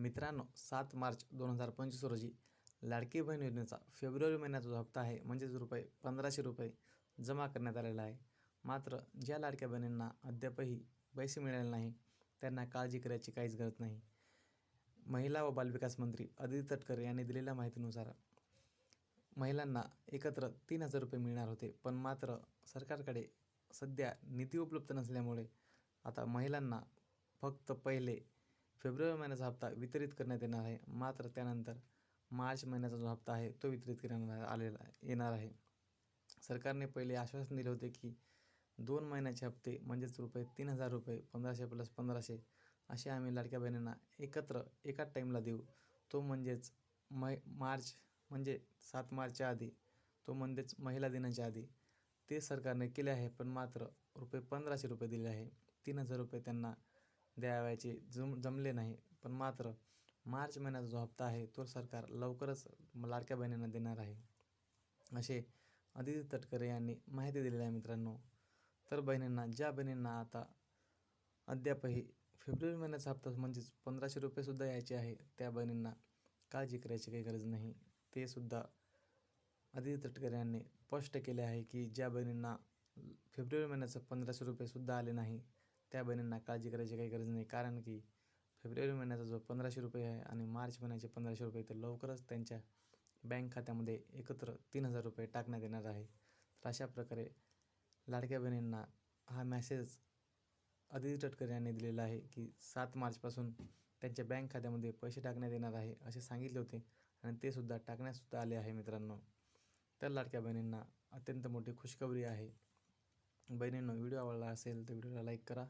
मित्रांनो सात मार्च दोन हजार पंचवीस रोजी लाडकी बहीण योजनेचा फेब्रुवारी महिन्याचा जो हप्ता आहे म्हणजेच रुपये पंधराशे रुपये जमा करण्यात आलेला आहे. मात्र ज्या लाडक्या बहिणींना अद्यापही पैसे मिळाले नाही त्यांना काळजी करायची काहीच गरज नाही. महिला व बालविकास मंत्री अदिती तटकरे यांनी दिलेल्या माहितीनुसार महिलांना एकत्र तीन हजार रुपये मिळणार होते पण मात्र सरकारकडे सध्या निधी उपलब्ध नसल्यामुळे आता महिलांना फक्त पहिले फेब्रुवारी महिन्याचा हप्ता वितरित करण्यात येणार आहे. मात्र त्यानंतर मार्च महिन्याचा जो हप्ता आहे तो वितरित करण्यात आलेला येणार आहे. सरकारने पहिले आश्वासन दिले होते की दोन महिन्याचे हप्ते म्हणजेच रुपये तीन हजार रुपये पंधराशे प्लस पंधराशे असे आम्ही लाडक्या बहिणींना एकत्र एकाच टाईमला देऊ. तो म्हणजेच मै मार्च म्हणजे सात मार्चच्या आधी तो म्हणजेच महिला दिनाच्या आधी. ते सरकारने केले आहे पण मात्र रुपये पंधराशे रुपये दिले आहे. तीन हजार रुपये त्यांना द्यावयाचे जम जमले नाही. पण मात्र मार्च महिन्याचा जो हप्ता आहे तो सरकार लवकरच लाडक्या बहिणींना देणार आहे. असे अदिती तटकरे यांनी माहिती दिलेली आहे मित्रांनो. तर बहिणींना ज्या बहिणींना आता अद्यापही फेब्रुवारी महिन्याचा हप्ता म्हणजेच पंधराशे रुपयेसुद्धा यायचे आहे त्या बहिणींना काळजी करायची काही गरज नाही. ते सुद्धा अदिती तटकरे यांनी स्पष्ट केले आहे की ज्या बहिणींना फेब्रुवारी महिन्याचं पंधराशे रुपयेसुद्धा आले नाही त्या बहिणींना काळजी करायची काही गरज नाही. कारण की फेब्रुवारी महिन्याचा जो पंधराशे रुपये आहे आणि मार्च महिन्याचे पंधराशे रुपये तर लवकरच त्यांच्या बँक खात्यामध्ये एकत्र तीन हजार रुपये टाकण्यात येणार आहे. तर अशा प्रकारे लाडक्या बहिणींना हा मॅसेज अदिती तटकरे यांनी दिलेला आहे की सात मार्चपासून त्यांच्या बँक खात्यामध्ये पैसे टाकण्यात येणार आहे असे सांगितले होते आणि ते सुद्धा टाकण्यातसुद्धा आले आहे मित्रांनो. तर लाडक्या बहिणींना अत्यंत मोठी खुशखबरी आहे. बहिणींनो व्हिडिओ आवडला असेल तर व्हिडिओला लाईक करा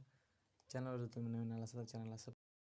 चॅनलवर तुम्ही नवीन आला असाल तर चॅनलला सब